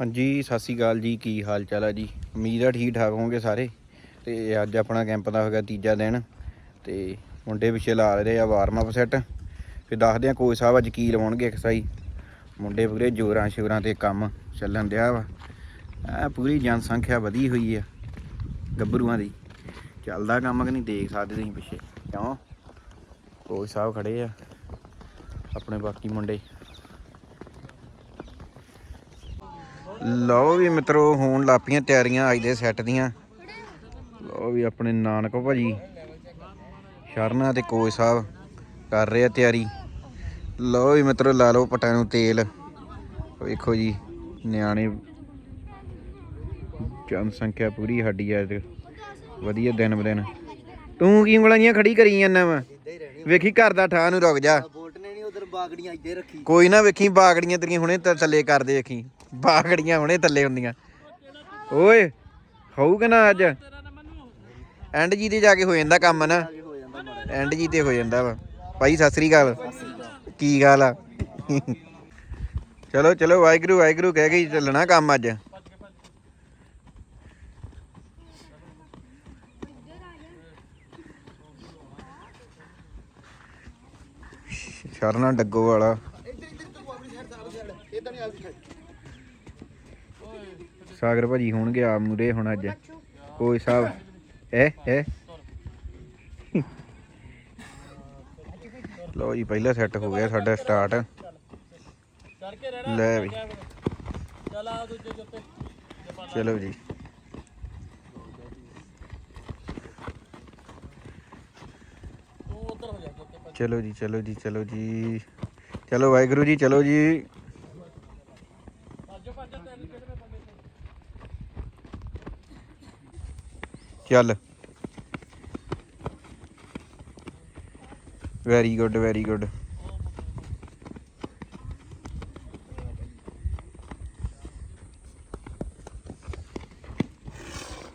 ਹਾਂਜੀ, ਸਤਿ ਸ਼੍ਰੀ ਅਕਾਲ ਜੀ, ਕੀ ਹਾਲ ਚਾਲ ਆ ਜੀ? ਉਮੀਦ ਆ ਠੀਕ ਠਾਕ ਹੋਵੋਗੇ ਸਾਰੇ। ਤੇ ਅੱਜ ਆਪਣਾ ਕੈਂਪ ਦਾ ਹੋਗਾ ਤੀਜਾ ਦਿਨ, ਤੇ ਮੁੰਡੇ ਪਿੱਛੇ ਲਾ ਰਹੇ ਆ ਵਾਰਮ ਅਪ ਸੈੱਟ ਫਿਰ ਦੱਸਦੇ ਆ ਕੋਚ ਸਾਹਿਬ ਅੱਜ ਕੀ ਲਵਾਉਣਗੇ ਐਕਸਾਈ ਮੁੰਡੇ ਪੂਰੇ ਜੋਰਾਂ ਸ਼ਿਵਰਾਂ ਤੇ ਕੰਮ ਚੱਲਣ ਦਿਆ ਵਾ। ਆ ਪੂਰੀ ਜਨਸੰਖਿਆ ਵਧੀ ਹੋਈ ਆ, ਗੱਭਰੂਆਂ ਦੀ। ਚੱਲਦਾ ਕੰਮ ਕਿ ਨਹੀਂ ਦੇਖ ਸਕਦੇ ਤੁਸੀਂ ਪਿੱਛੇ। ਕਿਉਂ? ਕੋਚ ਸਾਹਿਬ ਖੜੇ ਆ, ਆਪਣੇ ਬਾਕੀ ਮੁੰਡੇ। ਲਓ ਵੀ ਮਿੱਤਰੋ, ਹੋਣ ਲਾਪੀਆਂ ਤਿਆਰੀਆਂ ਅੱਜ ਦੇ ਸੈੱਟ ਦੀਆਂ। ਲਓ ਵੀ ਆਪਣੇ ਨਾਨਕ ਭਾਜੀ, ਸ਼ਰਨਾ ਤੇ ਕੋਚ ਸਾਹਿਬ ਕਰ ਰਹੇ ਆ ਤਿਆਰੀ। ਲਓ ਵੀ ਮਿੱਤਰੋ, ਲਾ ਲਓ ਪਟਾਂ ਨੂੰ ਤੇਲ। ਵੇਖੋ ਜੀ, ਨਿਆਣੇ ਜਨਸੰਖਿਆ ਪੂਰੀ ਸਾਡੀ ਆ ਅੱਜ। ਵਧੀਆ ਦਿਨ ਬ ਦਿਨ। ਤੂੰ ਕੀ ਉਂਗਲਾਂ ਜੀਆਂ ਖੜੀ ਕਰੀ ਜਾਂਦਾ ਵਾ? ਵੇਖੀ ਘਰ ਦਾ ਠਾਹ ਨੂੰ ਰੁਕ ਜਾ ਬੋਲਟ ਨੇ ਨਹੀਂ ਉਧਰ ਬਾਗੜੀਆਂ ਇੱਥੇ ਰੱਖੀ। ਕੋਈ ਨਾ ਵੇਖੀ, ਬਾਗੜੀਆਂ ਤੇਰੀਆਂ ਹੁਣੇ ਤਾਂ ਥੱਲੇ ਕਰਦੇ ਵੇਖੀ। ਬਾਗੜੀਆਂ ਹੁਣੇ ਥੱਲੇ ਹੁੰਦੀਆਂ। ਓਏ, ਹੋਊਗਾ ਨਾ ਅੱਜ? ਐਂਡ ਜੀ ਤੇ ਜਾ ਕੇ ਹੋ ਜਾਂਦਾ ਕੰਮ ਨਾ। ਹੋ ਜਾਂਦਾ ਮਾੜਾ ਐਂਡ ਜੀ ਤੇ ਹੋ ਜਾਂਦਾ ਵਾ। ਭਾਈ, ਸਤਿ ਸ੍ਰੀ ਅਕਾਲ। ਕੀ ਗੱਲ ਆ? ਚਲੋ ਚਲੋ, ਵਾਹਿਗੁਰੂ ਵਾਹਿਗੁਰੂ, ਕਹਿ ਕੇ ਹੀ ਚੱਲਣਾ ਕੰਮ ਅੱਜ। ਸ਼ਰਨਾ ਡੱਗੋ ਵਾਲਾ। ਸਾਗਰ ਭਾਜੀ ਹੋਣਗੇ ਆ ਮੂਰੇ ਹੁਣ ਅੱਜ। ਕੋਈ ਸਾਹਿਬ ਐ ਐ ਲਓ ਜੀ, ਪਹਿਲਾ ਸੈੱਟ ਹੋ ਗਿਆ ਸਾਡਾ ਸਟਾਰਟ ਲੈ ਵੀ। ਚਲੋ ਜੀ। ਚਲੋ ਜੀ ਚਲੋ ਜੀ ਚਲੋ ਜੀ ਚਲੋ ਵਾਹਿਗੁਰੂ ਜੀ ਚਲੋ ਜੀ ਚੱਲ ਵੈਰੀ ਗੁੱਡ ਵੈਰੀ ਗੁੱਡ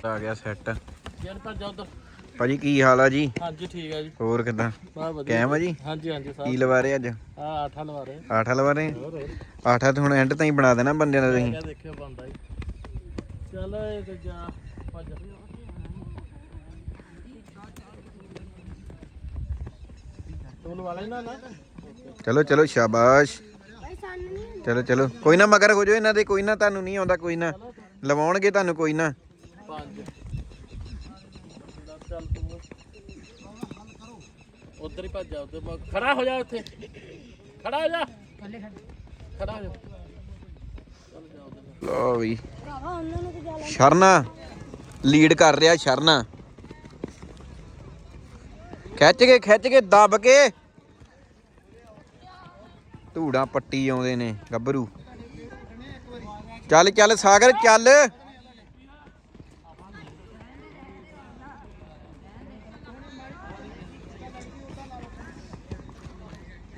ਆ ਗਿਆ ਸੈੱਟ ਯਾਰ ਪਰ ਜਾ ਉਧਰ ਭਾਜੀ ਕੀ ਹਾਲ ਆ ਜੀ? ਹਾਂਜੀ ਠੀਕ ਹੈ ਜੀ। ਹੋਰ ਕਿਦਾਂ? ਬਹੁਤ ਵਧੀਆ ਕੈਮ ਆ ਜੀ। ਹਾਂਜੀ ਹਾਂਜੀ ਕੀ ਲਵਾ ਰਹੇ ਅੱਜ? ਆ ਆਠਾਂ ਲਵਾ ਰਹੇ। ਆਠਾ ਲਵਾ ਰਹੇ? ਹੋਰ ਹੋਰ। ਆਠਾ ਤੇ ਹੁਣ ਐਂਡ ਤਾਈਂ ਬਣਾ ਦੇਣਾ ਬੰਦਿਆਂ ਦਾ ਤੁਸੀਂ? ਕਿਆ ਦੇਖਿਓ ਬੰਦਾ ਜੀ। ਚੱਲ ਇਹ ਤੇ ਜਾ ਭੱਜ ਤੂੰ ਲਵਾ ਲੈਣਾ ਨਾ। ਚਲੋ ਚਲੋ ਸ਼ਾਬਾਸ਼। ਚਲੋ ਚਲੋ। ਕੋਈ ਨਾ ਮਗਰ ਹੋ ਜਾਓ ਇਹਨਾਂ ਦੇ ਕੋਈ ਨਾ ਤੁਹਾਨੂੰ ਨਹੀਂ ਆਉਂਦਾ ਕੋਈ ਨਾ। ਲਵਾਉਣਗੇ ਤੁਹਾਨੂੰ ਕੋਈ ਨਾ। ਪੰਜ ਚੱਲ ਤੂੰ ਉਧਰ ਹੀ ਭੱਜ ਜਾ ਉਧਰ ਖੜਾ ਹੋ ਜਾ ਉੱਥੇ। ਖੜਾ ਹੋ ਜਾ। ਖੜਾ ਹੋ ਜਾ। ਲਓ ਵੀ। ਸ਼ਰਨਾ ਲੀਡ ਕਰ ਰਿਹਾ ਸ਼ਰਨਾ। ਖਿੱਚ ਕੇ ਖਿੱਚ ਕੇ ਦੱਬ ਕੇ। ਧੂੜਾਂ ਪੱਟੀ ਆਉਂਦੇ ਨੇ ਗੱਭਰੂ। ਚੱਲ ਚੱਲ ਸਾਗਰ ਚੱਲ।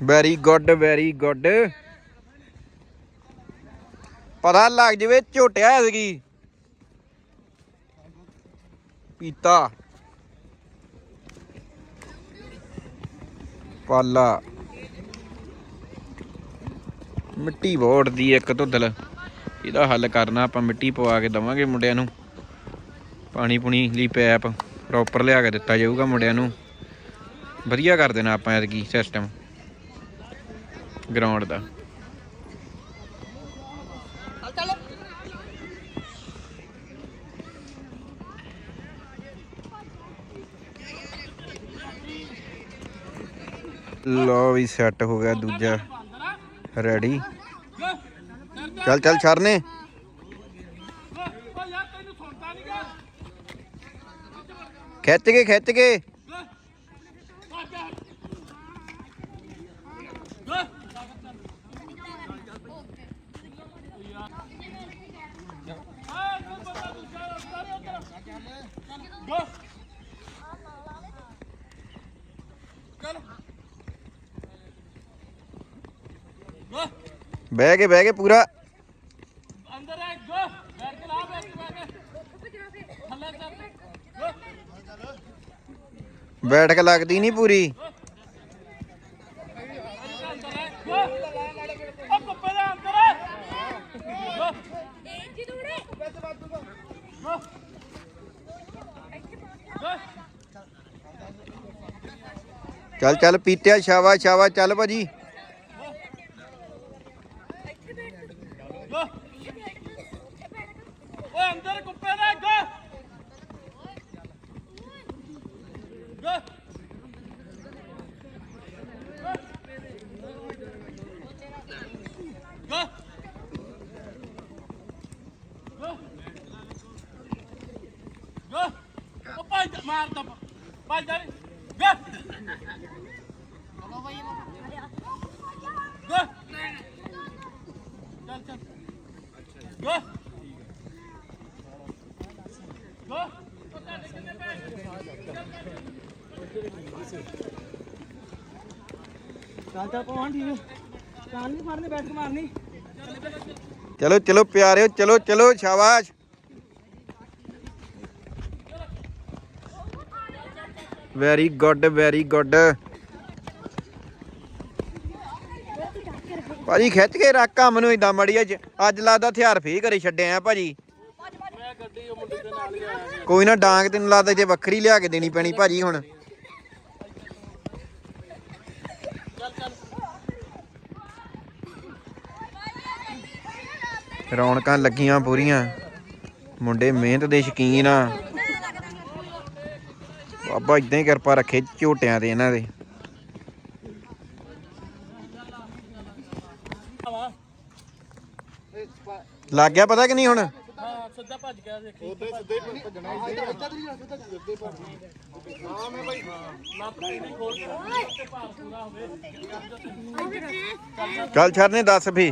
ਵੈਰੀ ਗੁੱਡ ਵੈਰੀ ਗੁੱਡ ਪਤਾ ਲੱਗ ਜਵੇ ਝੋਟਿਆ ਐਸਗੀ ਪੀਤਾ। ਪਾਲਾ। ਮਿੱਟੀ ਵੋੜ ਦੀ ਇੱਕ ਧੁੱਦਲ। ਇਹਦਾ ਹੱਲ ਕਰਨਾ, ਆਪਾਂ ਮਿੱਟੀ ਪਵਾ ਕੇ ਦਵਾਂਗੇ ਮੁੰਡਿਆਂ ਨੂੰ। ਪਾਣੀ ਪੁਣੀ ਲਈ ਪੈਪ ਪ੍ਰੋਪਰ ਲਿਆ ਕੇ ਦਿੱਤਾ ਜਾਊਗਾ ਮੁੰਡਿਆਂ ਨੂੰ। ਵਧੀਆ ਕਰ ਦੇਣਾ ਆਪਾਂ ਐਤਕੀ ਸਿਸਟਮ ਗਰਾਊਂਡ ਦਾ। ਲੋ ਵੀ ਸੈੱਟ ਹੋ ਗਿਆ ਦੂਜਾ। ਰੈਡੀ ਚੱਲ ਚੱਲ ਛਰਨੇ ਖਿੱਚ ਕੇ ਖਿੱਚ ਕੇ। ਬਹਿ ਕੇ ਬਹਿ ਕੇ ਪੂਰਾ। ਅੰਦਰ ਆ ਗੋ ਬੈਠ ਕੇ ਲਾ ਬੈਠ ਕੇ ਥੱਲੇ ਚੱਲ। ਬੈਠ ਕੇ ਲੱਗਦੀ ਨਹੀਂ ਪੂਰੀ ਅੰਦਰ ਆ ਗੋ ਉਹ ਕੁੱਪੇ ਦੇ ਅੰਦਰ ਆ ਗੋ ਚੱਲ ਚੱਲ, ਪੀਤਿਆ ਸ਼ਾਵਾ ਸ਼ਾਵਾ ਚੱਲ ਭਾਜੀ। ਓਏ, ਅੰਦਰ ਕੁੱਪੇ ਦੇ ਗਾ ਮਾਰ ਤਾ, ਭਾਈ ਜਾ ਗਾ ਚਲੋ ਭਾਈ ਗਾ ਚੱਲ ਚੱਲ ਗਾ ਗਾ ਉਹ ਤੁਹਾਡੇ ਕਿੰਨੇ ਪੈਸੇ ਚੱਲ ਚੱਲ ਪਵਾਂ ਠੀਕ ਹੈ ਕਾਨ ਨਹੀਂ ਮਾਰਨੀ ਬੈਠ ਕੇ ਮਾਰਨੀ। ਚਲੋ ਚਲੋ ਪਿਆਰਿਓ ਚਲੋ ਚਲੋ ਸ਼ਾਬਾਸ਼। ਵੈਰੀ ਗੁੱਡ ਵੈਰੀ ਗੁੱਡ ਭਾਜੀ ਖਿੱਚ ਕੇ ਰੱਖ ਕੰਮ ਨੂੰ ਇਦਾਂ ਮੜੀ ਅੱਜ ਅੱਜ ਲੱਗਦਾ ਹਥਿਆਰ ਫੇਰ ਘਰੇ ਛੱਡੇ ਆ ਭਾਜੀ। ਕੋਈ ਨਾ ਡਾਂਗ ਤੈਨੂੰ ਲੱਗਦਾ ਜੇ ਵੱਖਰੀ ਲਿਆ ਕੇ ਦੇਣੀ ਪੈਣੀ ਭਾਜੀ ਹੁਣ। ਰੌਣਕਾਂ ਲੱਗੀਆਂ ਪੂਰੀਆਂ। ਮੁੰਡੇ ਮਿਹਨਤ ਦੇ ਸ਼ਕੀਨ ਆ। ਬਾਬਾ ਇਦਾਂ ਹੀ ਕਿਰਪਾ ਰੱਖੇ ਝੋਟਿਆਂ ਤੇ ਇਹਨਾਂ ਦੇ। ਆਵਾ ਲੱਗ ਗਿਆ ਪਤਾ ਕਿ ਨਹੀਂ ਹੁਣ? ਸਿੱਧਾ ਭੱਜ ਗਿਆ ਦੇਖੀ ਉਹਦੇ ਸਿੱਧੇ ਭੱਜਣਾ ਹਾਂ ਮੈਂ ਭਾਈ ਲੱਤ ਨਹੀਂ ਖੋਲ ਕੇ ਭਾਰ ਪੂਰਾ ਹੋਵੇ ਚੱਲ ਛਰਨੇ ਦੱਸ ਫੇ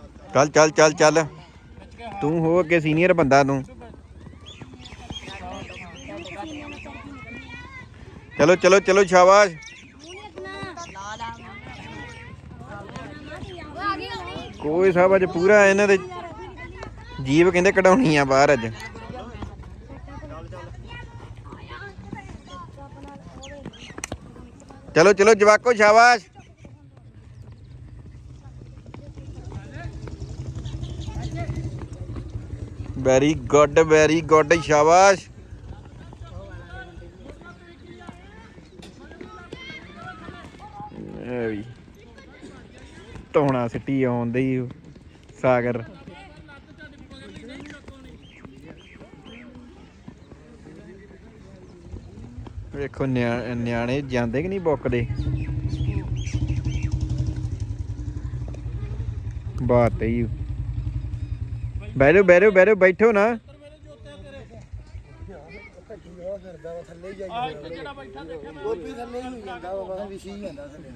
ਚੱਲ ਚੱਲ ਚੱਲ ਚੱਲ। ਤੂੰ ਹੋ ਅੱਗੇ ਸੀਨੀਅਰ ਬੰਦਾ ਤੂੰ। ਚਲੋ ਚਲੋ ਚਲੋ ਸ਼ਾਬਾਸ਼। ਕੋਈ ਸਾਹਿਬ ਅੱਜ ਪੂਰਾ ਇਹਨਾਂ ਦੇ ਜੀਵ ਕਹਿੰਦੇ ਕਢਾਉਣੀ ਆ ਬਾਹਰ ਅੱਜ। ਚਲੋ ਚਲੋ ਜਵਾਕੋ ਸ਼ਾਬਾਸ਼। ਵੈਰੀ ਗੁੱਡ ਵੈਰੀ ਗੁੱਡ ਸ਼ਾਬਾਸ਼ ਇਹ ਵੀ। ਧੋਣਾ ਸਿੱਟੀ ਆਉਂਦੇ ਹੀ ਸਾਗਰ। ਵੇਖੋ ਨਿਆ- ਨਿਆਣੇ ਜਾਂਦੇ ਕਿ ਨਹੀਂ ਬੁੱਕਦੇ? ਬਾਤ ਹੀ ਬੈਠੋ ਬੈਠੋ ਬੈਠੋ ਬੈਠੋ ਨਾ। ਆਹ ਇੱਥੇ ਜਿਹੜਾ ਬੈਠਾ ਦੇਖਿਆ ਮੈਂ ਗੋਪੀ ਥੱਲੇ ਹੀ ਜਾਂਦਾ ਵਾ ਬਸ ਵਿਸ਼ੀ ਜਾਂਦਾ ਥੱਲੇ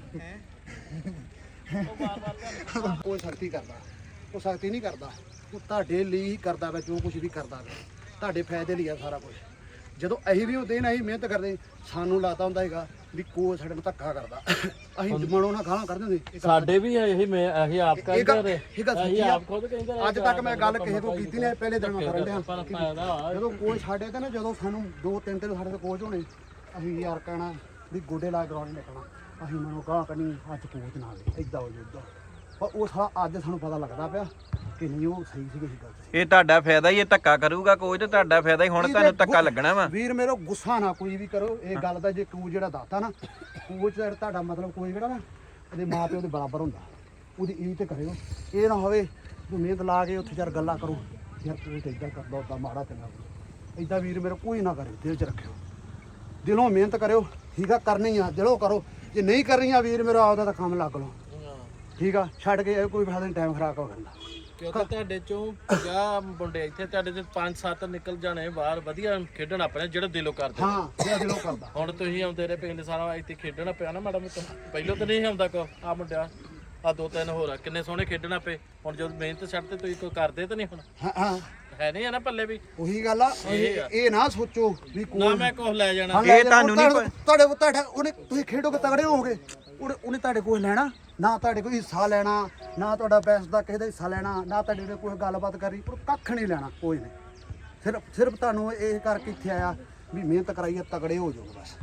ਕੋਈ ਸਖਤੀ ਕਰਦਾ। ਉਹ ਸਖਤੀ ਨਹੀਂ ਕਰਦਾ। ਉਹ ਤੁਹਾਡੇ ਲਈ ਹੀ ਕਰਦਾ ਵਾ, ਜੋ ਕੁਝ ਵੀ ਕਰਦਾ ਵਾ। ਤੁਹਾਡੇ ਫਾਇਦੇ ਲਈ ਆ ਸਾਰਾ ਕੁਝ ਜਦੋਂ ਅਸੀਂ ਵੀ ਉਹ ਦਿਨ ਅਸੀਂ ਮਿਹਨਤ ਕਰਦੇ ਸਾਨੂੰ ਲੱਗਦਾ ਹੁੰਦਾ ਹੈਗਾ ਵੀ ਕੋਈ ਸਾਡੇ ਨਾਲ ਧੱਕਾ ਕਰਦਾ। ਅਸੀਂ ਜਮਣੋਂ ਨਾ ਗਾਲਾਂ ਕੱਢ ਦਿੰਦੇ। ਇਹ ਸਾਡੇ ਵੀ ਇਹੀ ਮੈਂ ਇਹੀ ਆਪ ਇਹ ਗੱਲ ਇਹ ਗੱਲ ਅਸੀਂ ਸੱਚੀ ਆ। ਆਪ ਖੁਦ ਕਹਿੰਦੇ ਰਹੇ ਅੱਜ ਤੱਕ ਮੈਂ ਗੱਲ ਕਿਸੇ ਕੋਲ ਕੀਤੀ ਨਹੀਂ ਪਹਿਲੇ ਦਿਨ ਮੈਂ ਕਰਨ ਡਿਆ। ਪਰ ਫਾਇਦਾ ਜਦੋਂ ਕੋਚ ਸਾਡੇ ਤੇ ਨਾ ਜਦੋਂ ਸਾਨੂੰ ਦੋ ਤਿੰਨ ਤਿੰਨ ਸਾਡੇ ਤੇ ਕੋਚ ਹੋਣੇ ਅਸੀਂ ਯਾਰ ਕਹਿਣਾ ਵੀ ਗੋਡੇ ਲਾ ਗਰਾਉਂਡ ਨਿਕਲਣਾ। ਅਸੀਂ ਮਨੋਂ ਗਾਹ ਕਰਨੀ ਅੱਜ ਕੋਚ ਨਾ ਆਵੇ ਇਦਾਂ ਹੋ ਜਾਂਦਾ ਪਰ ਉਹ ਸਾਲਾ ਅੱਜ ਸਾਨੂੰ ਪਤਾ ਲੱਗਦਾ ਪਿਆ ਕਿ ਨਹੀਂ ਉਹ ਸਹੀ ਸੀਗੀ ਇਹ ਗੱਲ। ਇਹ ਤੁਹਾਡਾ ਫਾਇਦਾ ਹੀ ਇਹ ਧੱਕਾ ਕਰੂਗਾ ਕੋਈ ਤੇ ਤੁਹਾਡਾ ਫਾਇਦਾ ਹੀ ਹੁਣ ਤੁਹਾਨੂੰ ਧੱਕਾ ਲੱਗਣਾ ਵਾ। ਵੀਰ ਮੇਰੋ ਗੁੱਸਾ ਨਾ ਕੋਈ ਵੀ ਕਰੋ ਇਹ ਗੱਲ ਦਾ ਜੇ ਕੋਚ ਜਿਹੜਾ ਦਾਤਾ ਨਾ ਕੋਚ ਦਾ ਤੁਹਾਡਾ ਮਤਲਬ ਕੋਈ ਜਿਹੜਾ ਨਾ ਇਹਦੇ ਮਾਂ ਪਿਓ ਦੇ ਬਰਾਬਰ ਹੁੰਦਾ। ਉਹਦੀ ਇੱਜ਼ਤ ਕਰਿਓ ਇਹ ਨਾ ਹੋਵੇ ਤੂੰ ਮਿਹਨਤ ਲਾ ਕੇ ਉੱਥੇ ਯਾਰ ਗੱਲਾਂ ਕਰੋ ਯਾਰ ਤੂੰ ਤੇ ਇਦਾਂ ਕਰਦਾ ਉਦਾਂ ਮਾੜਾ ਚੰਗਾ ਇਦਾਂ ਵੀਰ ਮੇਰੇ ਕੋਈ ਨਾ ਕਰੇ ਦਿਲ 'ਚ ਰੱਖਿਓ। ਦਿਲੋਂ ਮਿਹਨਤ ਕਰਿਓ ਠੀਕ ਆ ਕਰਨੀ ਆ ਦਿਲੋਂ ਕਰੋ। ਜੇ ਨਹੀਂ ਕਰਨੀ ਆ ਵੀਰ ਮੇਰਾ ਆਪਦਾ ਤਾਂ ਕੰਮ ਲੱਗ ਲਓ। ਠੀਕ ਆ ਛੱਡ ਕੇ ਇਹ ਕੋਈ ਫਾਇਦਾ ਨਹੀਂ ਟਾਈਮ ਖਰਾਬ ਹੋ ਜਾਂਦਾ ਕਿਉਂਕਿ ਤੁਹਾਡੇ ਚੋਂ 50 ਮੁੰਡੇ ਇੱਥੇ ਤੁਹਾਡੇ ਚ 5-7 ਨਿਕਲ ਜਾਣੇ ਬਾਹਰ ਵਧੀਆ ਖੇਡਣ ਆਪਣੇ ਜਿਹੜੇ ਦਿਲੋਂ ਕਰਦੇ। ਹਾਂ ਇਹ ਦਿਲੋਂ ਕਰਦਾ। ਹੁਣ ਤੁਸੀਂ ਆਉਂਦੇ ਰਹੇ ਪਿੰਡ ਸਾਰਾ ਇੱਥੇ ਖੇਡਣਾ ਪਿਆ ਨਾ ਮਾੜਾ ਮੋਟਾ ਪਹਿਲਾਂ ਤਾਂ ਨਹੀਂ ਆਉਂਦਾ ਕੋ ਆ ਮੁੰਡਿਆ ਆ ਦੋ ਤਿੰਨ ਹੋਰ ਆ ਕਿੰਨੇ ਸੋਹਣੇ ਖੇਡਣਾ ਪਏ ਹੁਣ ਜਦੋਂ ਮਿਹਨਤ ਛੱਡ ਤੇ ਤੁਸੀਂ ਕੋਈ ਕਰਦੇ ਤਾਂ ਨਹੀਂ ਹੁਣ? ਹਾਂ ਹਾਂ। ਹੈ ਨਹੀਂ ਆ ਨਾ ਪੱਲੇ ਵੀ। ਉਹੀ ਗੱਲ ਆ ਇਹ ਇਹ ਨਾ ਸੋਚੋ ਵੀ ਨਾ ਕੋਈ ਮੈਂ ਕੁਝ ਲੈ ਜਾਣਾ। ਇਹ ਤੁਹਾਨੂੰ ਨਹੀਂ ਤੁਹਾਡੇ ਤੁਹਾਡੇ ਤੁਹਾਡਾ ਉਹਨੇ ਤੁਸੀਂ ਖੇਡੋਗੇ ਤਗੜੇ ਹੋਵੋਗੇ? ਉਹਨੇ ਉਹਨੇ ਤੁਹਾਡੇ ਕੋਲ ਲੈਣਾ। ਨਾ ਤੁਹਾਡੇ ਕੋਈ ਹਿੱਸਾ ਲੈਣਾ ਨਾ ਤੁਹਾਡਾ ਪੈਸੇ ਦਾ ਕਿਸੇ ਦਾ ਹਿੱਸਾ ਲੈਣਾ ਨਾ ਤੁਹਾਡੇ ਕੋਈ ਗੱਲਬਾਤ ਕਰੀ ਪਰ ਕੱਖ ਨਹੀਂ ਲੈਣਾ ਕੋਈ ਨਹੀਂ। ਸਿਰਫ ਸਿਰਫ ਤੁਹਾਨੂੰ ਇਹ ਕਰਕੇ ਇੱਥੇ ਆਇਆ ਵੀ ਮਿਹਨਤ ਕਰਾਈਏ ਤਗੜੇ ਹੋ ਜਾਓਗੇ ਬਸ।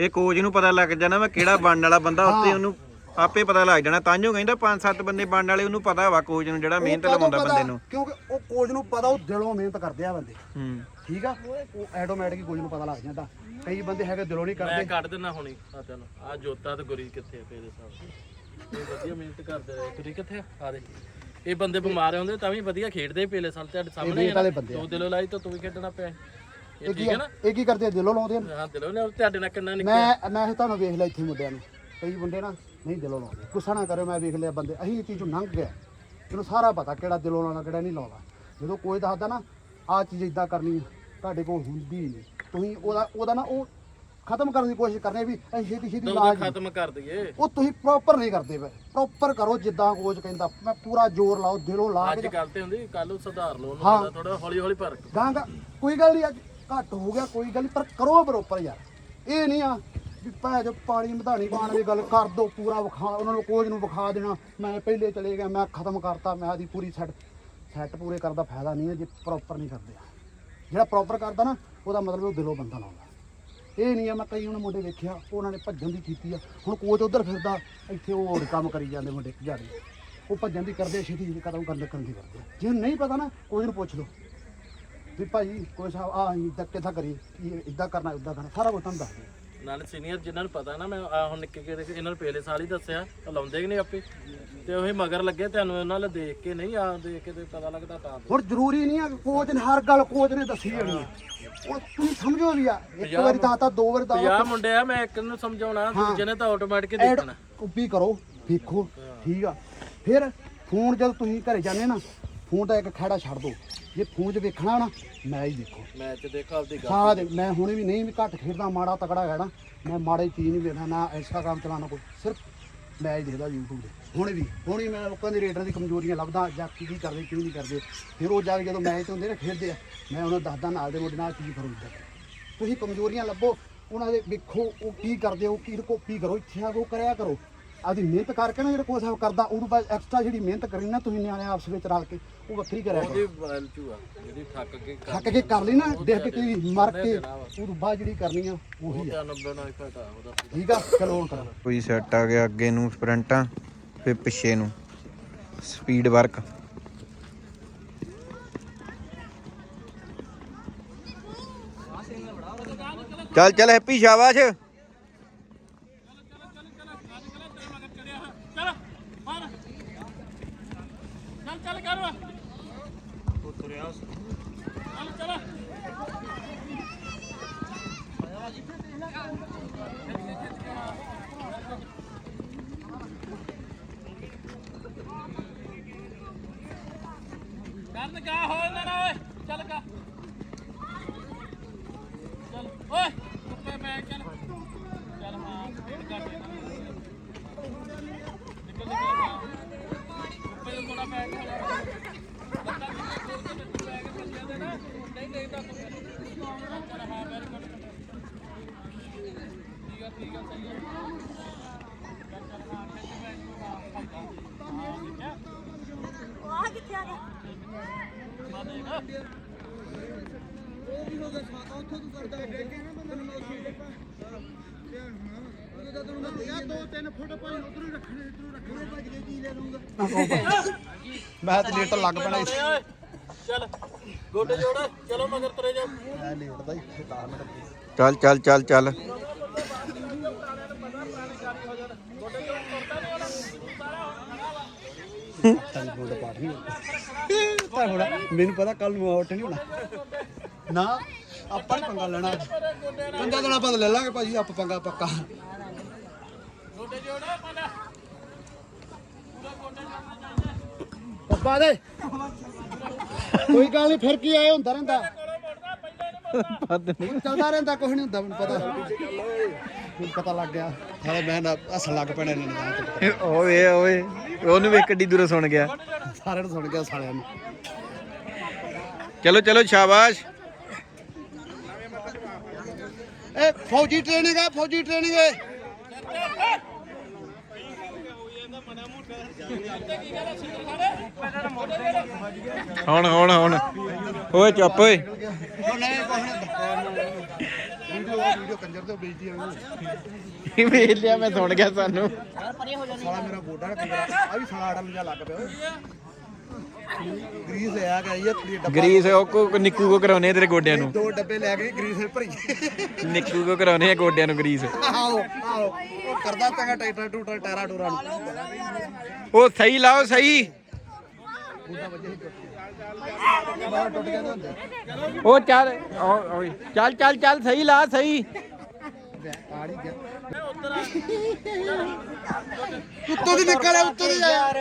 ਇਹ ਕੋਚ ਨੂੰ ਪਤਾ ਲੱਗ ਜਾਣਾ ਮੈਂ ਕਿਹੜਾ ਬਣਨ ਵਾਲਾ ਬੰਦਾ ਉੱਤੇ ਉਹਨੂੰ ਆਪੇ ਪਤਾ ਲੱਗ ਜਾਣਾ ਤਾਂਜੋ ਕਹਿੰਦਾ ਪੰਜ ਸੱਤ ਬੰਦੇ ਬਣਨ ਵਾਲੇ ਉਹਨੂੰ ਪਤਾ ਵਾ ਕੋਚ ਨੂੰ ਜਿਹੜਾ ਮਿਹਨਤ ਉਹ ਕਦੋਂ ਲਵਾਉਂਦਾ ਪਤਾ? ਬੰਦੇ ਨੂੰ। ਕਿਉਂਕਿ ਉਹ ਕੋਚ ਨੂੰ ਪਤਾ ਉਹ ਦਿਲੋਂ ਮਿਹਨਤ ਕਰਦੇ ਆ ਬੰਦੇ। ਹੂੰ। ਠੀਕ ਆ? ਉਹ ਆਟੋਮੈਟਿਕ ਕੋਚ ਨੂੰ ਪਤਾ ਲੱਗ ਜਾਂਦਾ। ਕਈ ਬੰਦੇ ਹੈਗੇ ਦਿਲੋਂ ਨਹੀਂ ਮੈਂ ਕਰਦੇ ਕੱਢ ਦਿੰਦਾ ਹੁਣੀ। ਆ ਤੈਨੂੰ ਆ ਜੋਤਾ ਤੇ ਗੁਰੀ ਕਿੱਥੇ ਆ ਤੇਰੇ ਸਾਹਮਣੇ ਇਹ ਵਧੀਆ ਮਿਹਨਤ ਕਰਦੇ ਰਹੇ। ਗੁਰੀ ਕਿੱਥੇ ਆ? ਆ ਦੇ ਇਹ ਬੰਦੇ ਬਿਮਾਰ ਹੁੰਦੇ ਤਾਂ ਵੀ ਵਧੀਆ ਖੇਡਦੇ ਪੇਲੇ ਸਾਲ ਤੁਹਾਡੇ ਸਾਹਮਣੇ ਮਿਹਨਤ। ਵਾਲੇ ਬੰਦੇ ਆ। ਤੂੰ ਦਿਲੋਂ ਲਾਈ ਤਾਂ ਤੂੰ ਵੀ ਖੇਡਣਾ ਪਿਆ। ਇਹ ਇਹ ਠੀਕ ਕੀ ਹੈ ਨਾ? ਇਹ ਕੀ ਕਰਦੇ ਆ? ਦਿਲੋਂ ਲਾਉਂਦੇ ਆ? ਹਾਂ ਦਿਲੋਂ ਨੇ ਤੁਹਾਡੇ ਨਾਲ ਕਿੰਨਾ ਨਿੱਕਾ ਮੈਂ ਮੈਂ ਤੁਹਾਨੂੰ ਵੇਖ ਲਿਆ ਇੱਥੇ ਮੁੰਡਿਆਂ ਨੂੰ। ਕਈ ਮੁੰਡੇ ਨਾ ਨਹੀਂ ਦਿਲੋਂ ਲਾਉਂਦੇ। ਗੁੱਸਾ ਨਾ ਕਰਿਓ ਮੈਂ ਵੇਖ ਲਿਆ ਬੰਦੇ ਅਸੀਂ ਇਹ ਚੀਜ਼ ਨੂੰ ਲੰਘ ਗਿਆ। ਤੈਨੂੰ ਸਾਰਾ ਪਤਾ ਕਿਹੜਾ ਦਿਲੋਂ ਲਾਉਣਾ ਕਿਹੜਾ ਨਹੀਂ ਲਾਉਣਾ। ਜਦੋਂ ਕੋਈ ਦੱਸਦਾ ਨਾ ਆਹ ਚੀਜ਼ ਇਦਾਂ ਕਰਨੀ ਆ, ਤੁਹਾਡੇ ਕੋਲ ਹੁੰਦੀ ਨਹੀਂ। ਤੁਸੀਂ ਉਹਦਾ ਉਹਦਾ ਨਾ ਉਹ ਖਤਮ ਕਰਨ ਦੀ ਕੋਸ਼ਿਸ਼ ਕਰਨੀ ਵੀ ਅਸੀਂ ਛੇਤੀ ਛੇਤੀ ਤਾਂ ਇਲਾਜ ਖਤਮ ਕਰ ਦਈਏ। ਉਹ ਤੁਸੀਂ ਪ੍ਰੋਪਰ ਨਹੀਂ ਕਰਦੇ ਪਏ ਪ੍ਰੋਪਰ ਕਰੋ ਜਿੱਦਾਂ ਕੋਚ ਕਹਿੰਦਾ। ਮੈਂ ਪੂਰਾ ਜ਼ੋਰ ਲਾਓ ਦਿਲੋਂ ਲਾ ਅੱਜ ਕੇ ਕੱਲ ਤੇ ਹੁੰਦੀ ਕੱਲ ਨੂੰ ਸੁਧਾਰ ਲਓ। ਉਹਨੂੰ ਥੋੜਾ ਹੌਲੀ ਹੌਲੀ ਫ਼ਰਕ। ਗਾਂ ਗਾ ਕੋਈ ਗੱਲ ਨਹੀਂ ਅੱਜ ਘੱਟ ਹੋ ਗਿਆ ਕੋਈ ਗੱਲ ਨਹੀਂ ਪਰ ਕਰੋ ਪ੍ਰੋਪਰ ਯਾਰ। ਇਹ ਨਹੀਂ ਆ ਵੀ ਭੈ ਜੋ ਪਾਣੀ ਮਧਾਣੀ ਪਾਣ ਦੀ ਗੱਲ ਕਰ ਦੋ ਪੂਰਾ ਵਿਖਾ ਉਹਨਾਂ ਨੂੰ ਕੋਚ ਨੂੰ ਵਿਖਾ ਦੇਣਾ। ਮੈਂ ਪਹਿਲੇ ਚਲੇ ਗਿਆ ਮੈਂ ਖਤਮ ਕਰਤਾ ਮੈਂ ਆਦੀ ਪੂਰੀ ਸੈੱਟ ਸੈੱਟ ਪੂਰੇ ਕਰਦਾ ਫਾਇਦਾ ਨਹੀਂ ਹੈ ਜੇ ਪ੍ਰੋਪਰ ਨਹੀਂ ਕਰਦੇ ਜਿਹੜਾ ਪ੍ਰੋਪਰ ਕਰਦਾ ਨਾ ਉਹਦਾ ਮਤਲਬ ਉਹ ਦਿਲੋਂ ਬੰਦਾ ਲਾਉਂਦਾ। ਇਹ ਨਹੀਂ ਆ ਮੈਂ ਕਈ ਹੁਣ ਮੁੰਡੇ ਵੇਖਿਆ ਉਹਨਾਂ ਨੇ ਭੱਜਣ ਦੀ ਕੀਤੀ ਆ। ਹੁਣ ਕੋਚ ਉਧਰ ਫਿਰਦਾ ਇੱਥੇ ਉਹ ਹੋਰ ਕੰਮ ਕਰੀ ਜਾਂਦੇ ਮੁੰਡੇ ਜਾਰੀ ਉਹ ਭੱਜਣ ਦੀ ਕਰਦੇ ਆ, ਛੇਤੀ ਛੇਤੀ ਕਦਮ ਕਰਨ ਕਰਨ ਦੀ ਕਰਦੇ ਜੇ ਨਹੀਂ ਪਤਾ ਨਾ ਕੋਚ ਨੂੰ ਪੁੱਛ ਲਓ। ਵੀ ਭਾਈ ਕੋਈ ਸਾਹਿਬ ਆ ਇਦਾਂ ਕਿੱਦਾਂ ਕਰੀ ਇਦਾਂ ਕਰਨਾ ਇਦਾਂ ਕਰਨਾ ਸਾਰਾ ਕੁਝ ਤੁਹਾਨੂੰ ਦੱਸ ਦਿਓ। ਨਾਲੇ ਸੀਨੀਅਰ ਜਿਨ੍ਹਾਂ ਨੂੰ ਪਤਾ ਨਾ ਮੈਂ ਆਹ ਹੁਣ ਨਿੱਕੇ ਕਿਹੜੇ ਇਹਨਾਂ ਨੂੰ ਪਹਿਲੇ ਸਾਲ ਹੀ ਦੱਸਿਆ ਉਹ ਲਾਉਂਦੇ ਕਿ ਨਹੀਂ ਆਪੇ। ਤੇ ਉਹੀ ਮਗਰ ਲੱਗੇ ਤੁਹਾਨੂੰ ਉਹਨਾਂ ਨਾਲ ਦੇਖ ਕੇ ਨਹੀਂ ਆ ਦੇਖ ਕੇ ਤੇ ਪਤਾ ਲੱਗਦਾ ਤਾਂ ਹੁਣ ਜ਼ਰੂਰੀ ਨਹੀਂ ਆ ਕਿ ਕੋਚ ਨੇ ਹਰ ਗੱਲ ਕੋਚ ਨੇ ਦੱਸੀ ਜਾਣੀ ਆ। ਉਹ ਤੁਸੀਂ ਸਮਝੋ ਵੀ ਆ ਇੱਕ ਵਾਰੀ ਤਾਂ ਤਾਂ ਦੋ ਵਾਰੀ ਤਾਂ 50 ਮੁੰਡੇ ਆ ਮੈਂ ਇੱਕ ਨੂੰ ਸਮਝਾਉਣਾ ਦੂਜੇ ਨੇ ਤਾਂ ਆਟੋਮੈਟਿਕ ਐਡ ਦੇਖਣਾ। ਕਾਪੀ ਕਰੋ ਦੇਖੋ ਠੀਕ ਆ। ਫਿਰ ਫੋਨ ਜਦ ਤੁਸੀਂ ਘਰੇ ਜਾਂਦੇ ਨਾ ਫੋਨ ਦਾ ਇੱਕ ਖੜਾ ਛੱਡ ਦਿਓ ਜੇ ਫੋਨ 'ਚ ਵੇਖਣਾ ਨਾ ਮੈਚ ਦੇਖੋ। ਮੈਚ ਦੇਖੋ ਆਪਦੀ ਗੱਲ ਸਾਰਾ ਦਿਨ ਮੈਂ ਹੁਣੇ ਵੀ ਨਹੀਂ ਵੀ ਘੱਟ ਖੇਡਦਾ ਮਾੜਾ ਤਕੜਾ ਹੈਗਾ ਨਾ ਮੈਂ ਮਾੜੀ ਚੀਜ਼ ਨਹੀਂ ਵੇਖਦਾ ਨਾ ਐਸਾ ਕੰਮ ਚਲਾਉਣਾ ਕੋਈ ਸਿਰਫ ਮੈਚ ਦੇਖਦਾ YouTube ਤੇ। ਹੁਣ ਵੀ ਹੁਣ ਮੈਂ ਲੋਕਾਂ ਦੇ ਰੇਡਰਾਂ ਦੀ ਕਮਜ਼ੋਰੀਆਂ ਲੱਭਦਾ ਜਾਂ ਕੀ ਕੀ ਕਰਦੇ ਕੀ ਨਹੀਂ ਕਰਦੇ। ਫਿਰ ਉਹ ਜਾ ਕੇ ਜਦੋਂ ਮੈਚ ਹੁੰਦੇ ਨਾ ਖੇਡਦੇ ਆ ਮੈਂ ਉਹਨਾਂ ਨੂੰ ਦੱਸਦਾ ਨਾਲ ਦੇ ਮੁੰਡੇ ਨਾਲ ਕੀ ਕਰੋ ਇੱਦਾਂ ਤੁਸੀਂ ਕਮਜ਼ੋਰੀਆਂ ਲੱਭੋ ਉਹਨਾਂ ਦੇ ਵੇਖੋ ਉਹ ਕੀ ਕਰਦੇ ਉਹ ਕੀ ਕਾਪੀ ਕਰੋ ਇੱਥੇ ਆ ਕੇ ਕਰਿਆ ਕਰੋ। ਆਪਦੀ ਮਿਹਨਤ ਕਰਕੇ ਨਾ ਜਿਹੜਾ ਕੋਈ ਸਾਹਿਬ ਕਰਦਾ ਉਹਨੂੰ ਬਾਅਦ ਐਕਸਟਰਾ ਜਿਹੜੀ ਮਿਹਨਤ ਕਰੀ ਨਾ ਤੁਸੀਂ ਨਿਆਣੇ ਆਪਸ ਵਿੱਚ ਰਲ ਕੇ ਉਹ ਵੱਖਰੀ ਕਰਿਆ ਕਰੋ। ਉਹਦੀ ਵੈਲਯੂ ਆ ਜਿਹੜੀ ਥੱਕ ਕੇ ਕਰ ਥੱਕ ਕੇ ਕਰ ਲਈ ਨਾ ਦੇਖ ਕੇ ਤੁਸੀਂ ਮਰ ਕੇ ਉਹ ਬਾਅਦ ਜਿਹੜੀ ਕਰਨੀ ਆ ਉਹੀ ਆ। ਤੇ 90 ਨਾਲ ਫਟਾ ਉਹਦਾ ਠੀਕ ਆ ਚਲੋ ਹੁਣ ਕਰੋ ਕੋਈ ਸੈੱਟ ਆ ਗਿਆ ਅੱਗੇ ਨੂੰ ਸਪ੍ਰਿੰਟਾਂ ਫਿਰ ਪਿੱਛੇ ਨੂੰ। ਸਪੀਡ ਵਰਕ ਚੱਲ ਚੱਲ ਹੈਪੀ ਸ਼ਾਬਾਸ਼। ਚੱਲ ਚੱਲ ਕਰ। ਵਾ ਚੱਲ ਚੱਲ। ਕਰਨ ਗਾ ਹੋ ਨਾ ਨਾ ਓਏ, ਚੱਲ ਗਾ। ਚੱਲ। ਓਏ ਉੱਪਰ ਬੈ ਚੱਲ। ਚੱਲ ਹਾਂ, ਫੇਰ ਕਰ ਦੇ। ਨਿਕਲ ਨਿਕਲ ਹਾਂ ਉੱਪਰ ਥੋੜਾ ਬੈ ਕੇ ਬੱਤਾ ਨਿਕਲ ਕੇ ਤੇ ਬੱਤੀ ਬੈ ਕੇ ਚੱਲ ਜਾਂਦੇ ਨਾ ਨਹੀਂ ਦੇਖਦਾ ਕੋਈ ਚੱਲ ਹਾਂ ਵੈਰੀ ਗੁੱਡ ਠੀਕ ਆ ਠੀਕ ਆ ਸਹੀ ਆ ਚੱਲ ਚੱਲ ਹਾਂ ਖਿੱਚ ਬੈ ਕੇ ਹਾਂ ਹਾਂ ਠੀਕ ਆ ਆਹ ਕਿੱਥੇ ਆ ਗਿਆ ਮਾ ਦੇਖ ਮੈਂ ਤੇ ਲੇਟ ਲੱਗ ਪੈਣਾ ਓਏ ਚੱਲ ਗੋਡੇ ਜੋੜ ਚਲੋ ਮਗਰ ਤਰੇ ਜਾ। ਮੈਂ ਲੇਟਦਾ ਹੀ ਤਾਂ ਮੈਂ ਚੱਲ ਚੱਲ ਚੱਲ ਚੱਲ। ਤੈਨੂੰ ਬੋਲ ਪਾਠ ਨਹੀਂ ਤਾਂ ਹੋਣਾ ਮੈਨੂੰ ਪਤਾ ਕੱਲ ਨੂੰ ਆਊਟ ਨਹੀਂ ਹੋਣਾ। ਨਾ ਆਪਾਂ ਨੀ ਪੰਗਾ ਲੈਣਾ। ਪੰਗਾ ਦੇਣਾ ਆਪਾਂ ਲੈ ਲਾਂਗੇ ਭਾਜੀ ਆਪਾਂ ਪੰਗਾ ਪੱਕਾ। ਗੋਡੇ ਜੋੜ ਪਾਲਾ ਪੱਪਾ ਦੇ। ਕੋਈ ਗੱਲ ਨਹੀਂ ਫਿਰ ਕੀ ਆਏ ਹੁੰਦਾ ਰਹਿੰਦਾ। ਪਤ ਨਹੀਂ ਚੱਲਦਾ ਰਹਿੰਦਾ ਕੁਝ ਨਹੀਂ ਹੁੰਦਾ ਮੈਨੂੰ ਪਤਾ। ਮੈਨੂੰ ਪਤਾ ਲੱਗ ਗਿਆ। ਸਾਲੇ ਮੈਂ ਨਾ ਹੱਸਣ ਲੱਗ ਪੈਣਾ ਇਹਨਾਂ ਨੇ ਓਏ ਓਏ ਉਹਨੂੰ ਵੇਖ ਕਿੱਡੀ ਦੂਰੋਂ ਸੁਣ ਗਿਆ। ਸਾਰਿਆਂ ਨੂੰ ਸੁਣ ਗਿਆ ਸਾਲਿਆਂ ਨੂੰ। ਚਲੋ ਚਲੋ ਸ਼ਾਬਾਸ਼। ਇਹ ਫੌਜੀ ਟ੍ਰੇਨਿੰਗ ਆ ਫੌਜੀ ਟ੍ਰੇਨਿੰਗ ਹੈ ਹੁਣ ਹੁਣ ਹੁਣ। ਓਏ ਚੁੱਪ, ਓਏ। ਵੀਡੀਓ ਕੰਜਰ ਤੇ ਬੇਇੱਜ਼ਤੀ ਆ ਵੇਖ ਲਿਆ? ਮੈਂ ਸੁਣ ਗਿਆ ਸਾਨੂੰ। ਸਾਲਾ ਮੇਰਾ ਗੋਡਾ ਕੰਜਰ ਆ ਵੀ ਸਾਲਾ ਆੜਾ ਲਿਆ ਲੱਗ ਪਿਆ। ਓਏ ਗਰੀਸ ਆ ਗਈ ਆ ਥੋੜੀ ਡੱਬਾ ਗਰੀਸ ਉਹ ਕੋ ਨਿੱਕੂ ਕੋ ਕਰਾਉਨੇ ਤੇਰੇ ਗੋਡਿਆਂ ਨੂੰ? ਦੋ ਡੱਬੇ ਲੈ ਕੇ ਗਰੀਸ ਭਰੀ ਨਿੱਕੂ ਕੋ ਕਰਾਉਨੇ ਆ ਗੋਡਿਆਂ ਨੂੰ ਗਰੀਸ? ਆਓ ਆਓ ਉਹ ਕਰਦਾ ਚੰਗਾ ਟਾਈਟਰ ਟੂਟਰ ਟਾਰਾ ਟੂਰਾ ਨੂੰ। ਉਹ ਸਹੀ ਲਾਓ ਸਹੀ। ਬਾਹਰ ਟੁੱਟ ਗਿਆ ਤਾਂ ਹੁੰਦਾ ਉਹ ਚੱਲ ਓਏ ਚੱਲ ਚੱਲ ਚੱਲ ਸਹੀ ਲਾ ਸਹੀ। ਆੜੀ ਗਿਆ ਉੱਤੋਂ ਦੀ ਨਿਕਲਿਆ ਉੱਤੋਂ ਦੀ ਯਾਰ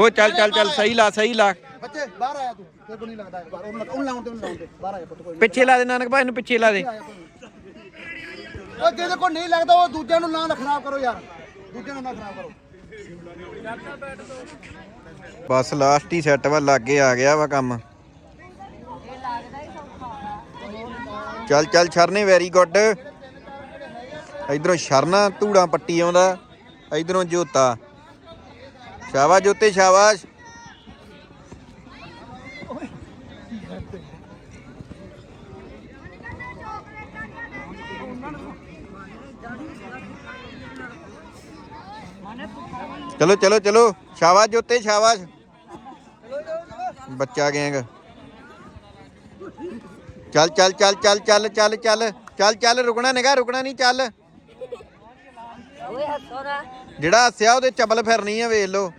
ਉਹ ਚੱਲ ਚੱਲ ਚੱਲ ਸਹੀ ਲਾ ਸਹੀ ਲਾ। ਬੱਚੇ ਬਾਹਰ ਆਇਆ ਤੂੰ। ਤੇਰੇ ਕੋਲ ਨਹੀਂ ਲੱਗਦਾ ਬਾਹਰ। ਉਹਨੂੰ ਲਾਉਣ ਤੇ ਉਹਨੂੰ ਲਾਉਣ ਤੇ ਬਾਹਰ ਆਇਆ ਪੁੱਤ ਕੋਈ ਪਿੱਛੇ ਲਾ ਦੇ ਨਾਨਕ ਭਾਈ ਨੂੰ ਪਿੱਛੇ ਲਾ ਦੇ। ਉਹ ਜਿਹਦੇ ਕੋਲ ਨਹੀਂ ਲੱਗਦਾ ਉਹ ਦੂਜਿਆਂ ਨੂੰ ਨਾ ਖਰਾਬ ਕਰੋ ਯਾਰ। ਦੂਜਿਆਂ ਨੂੰ ਨਾ ਖਰਾਬ ਕਰੋ। ਬਸ ਲਾਸਟ ਹੀ ਸੈੱਟ ਵਾ ਲਾਗੇ ਆ ਗਿਆ ਵਾ ਕੰਮ। ਚੱਲ ਚੱਲ ਸ਼ਰਨੇ ਵੈਰੀ ਗੁੱਡ ਇਧਰੋਂ ਸ਼ਰਨਾ ਧੂੜਾਂ ਪੱਟੀ ਆਉਂਦਾ ਇਧਰੋਂ ਜੋਤਾ। ਸ਼ਾਬਾਸ਼ ਜੋਤੇ ਸ਼ਾਬਾਸ਼। ਚਲੋ ਚਲੋ ਚਲੋ। ਸ਼ਾਬਾਸ਼ ਜੋਤੇ ਸ਼ਾਬਾਸ਼। ਬੱਚਾ ਗੈਂਗ। ਚੱਲ ਚੱਲ ਚੱਲ ਚੱਲ ਚੱਲ ਚੱਲ ਚੱਲ। ਚੱਲ ਚੱਲ ਰੁਕਣਾ ਨਿਗਾ ਰੁਕਣਾ ਨਹੀਂ ਚੱਲ। ਜਿਹੜਾ ਹੱਸਿਆ ਉਹਦੇ ਚਬਲ ਫਿਰਨੀ ਆ ਵੇਖ ਲੋ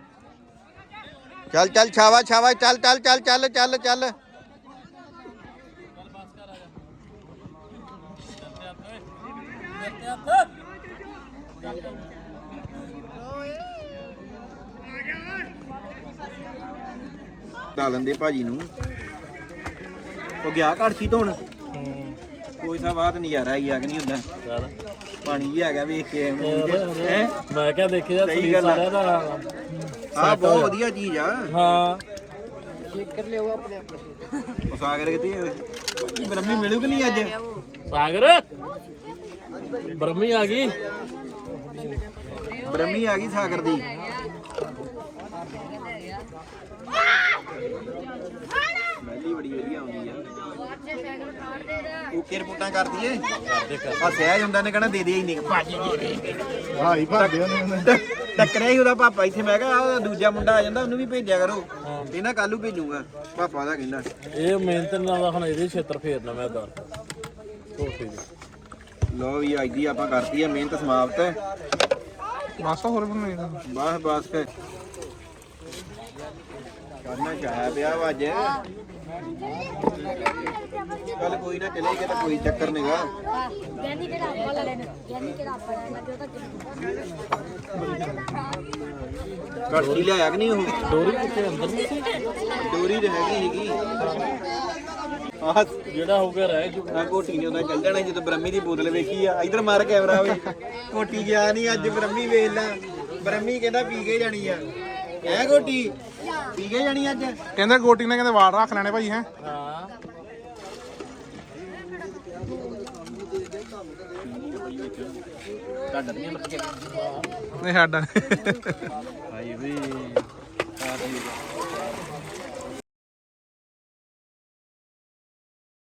ਚੱਲ ਚੱਲ ਸ਼ਾਬਾਸ਼ ਸ਼ਾਬਾਸ਼ ਚੱਲ ਚੱਲ ਚੱਲ ਚੱਲ ਚੱਲ ਚੱਲ। ਡਾਲਣ ਦੇ ਭਾਜੀ ਨੂੰ। ਉਹ ਗਿਆ ਘੜਕੀ ਧੋਣ। ਕੋਈ ਸਾ ਬਾਤ ਨਜ਼ਾਰਾ ਹੀ ਆ ਕਿ ਨਹੀਂ ਹੁੰਦਾ। ਪਾਣੀ ਵੀ ਹੈਗਾ ਵੇਖ ਕੇ ਹੈ? ਮੈਂ ਕਿਹਾ ਦੇਖਿਆ ਸਹੀ ਗੱਲ ਆ। ਸਾਰਿਆਂ ਦਾ। ਆ ਬਹੁਤ ਵਧੀਆ ਚੀਜ਼ ਆ। ਹਾਂ। ਉਹ ਸਾਗਰ ਕਿਤੇ ਬ੍ਰਹਮੀ ਮਿਲੂ ਕਿ ਨਹੀਂ ਅੱਜ? ਸਾਗਰ? ਬਰਮੀ ਆ ਗਈ। ਬ੍ਰਹਮੀ ਆ ਗਈ ਸਾਗਰ ਦੀ ਮਹਿਲੀ ਬੜੀ ਵਧੀਆ ਆਉਂਦੀ ਆ ਓਕੇ ਰਿਪੋਰਟਾਂ ਕਰ ਦਈਏ ਆ ਸਹਿਜ ਹੁੰਦਾ ਨੇ ਕਹਣਾ ਦੇ ਦੇ ਇੰਨੀ ਭਾਜੀ ਦੇ ਦੇ ਹਾਂ ਹੀ ਭਰਦੇ ਉਹਨੇ। ਟੱਕਰਿਆ ਹੀ ਉਹਦਾ ਪਾਪਾ ਇੱਥੇ ਮੈਂ ਕਿਹਾ ਆਹ ਉਹਦਾ ਦੂਜਾ ਮੁੰਡਾ ਆ ਜਾਂਦਾ ਉਹਨੂੰ ਵੀ ਭੇਜਿਆ ਕਰੋ। ਇਹਨਾਂ ਕੱਲੂ ਭੇਜੂਗਾ ਪਾਪਾ ਦਾ ਕਹਿੰਦਾ। ਇਹ ਮਿਹਨਤ ਨਾਲ ਦਾ ਹੁਣ ਇਹਦੇ ਛੇਤਰ ਫੇਰਨਾ ਮੈਂ ਛੋਟੀ ਜੀ ਲੋ ਵੀ ਅੱਜ ਦੀ ਆਪਾਂ ਕਰਤੀ ਆ ਮਿਹਨਤ ਸਮਾਪਤ। ਮਾਸਾ ਹੋਰ ਬਣਾਈ ਬਸ ਬਸ ਕਰਨਾ ਚਾਹਿਆ ਪਿਆ ਵਾ ਅੱਜ। ਕੱਲ ਕੋਈ ਨਾ ਚਲੇਗਾ ਤਾਂ ਕੋਈ ਚੱਕਰ ਨਹੀਂਗਾ ਗਿਆਨੀ ਕਿਹੜਾ ਆਪਾਂ ਲੈ ਲੈਣਾ ਗਿਆਨੀ ਕਿਹੜਾ ਆਪਾਂ ਲੈ ਲੈਣਾ ਤਾਂ ਘੜਤੀ ਲਿਆਇਆ ਕਿ ਨਹੀਂ ਉਹ? ਡੋਰੀ ਕਿੱਥੇ ਅੰਦਰ ਡੋਰੀ ਤੇ ਹੈਗੀ ਹੈਗੀ ਆਹ ਜਿਹੜਾ ਹੋ ਗਿਆ ਰਹਿ ਜੂ। ਆ ਕੋਟੀ ਨੇ ਉਹਦਾ ਚੱਲ ਜਾਣਾ ਜਦੋਂ ਬ੍ਰਹਮੀ ਦੀ ਬੋਤਲ ਵੇਖੀ ਆ ਇਧਰ ਮਾਰ ਕੈਮਰਾ ਵੇ। ਕੋਟੀ ਗਿਆ ਨਹੀਂ ਅੱਜ ਬ੍ਰਹਮੀ ਵੇਖ ਲੈ। ਬ੍ਰਹਮੀ ਕਹਿੰਦਾ ਪੀ ਕੇ ਜਾਣੀ ਆ। ਐ ਕੋਟੀ ਜਾਣੀ ਅੱਜ? ਕਹਿੰਦੇ ਗੋਟੀ ਨੇ ਕਹਿੰਦੇ ਵਾਲ ਰੱਖ ਲੈਣੇ ਭਾਈ ਹੈ। ਹਾਂ ਤੁਹਾਡਾ ਨਹੀਂ ਲੱਗ ਗਿਆ ਨਹੀਂ। ਸਾਡਾ ਹਾਈ ਵੇ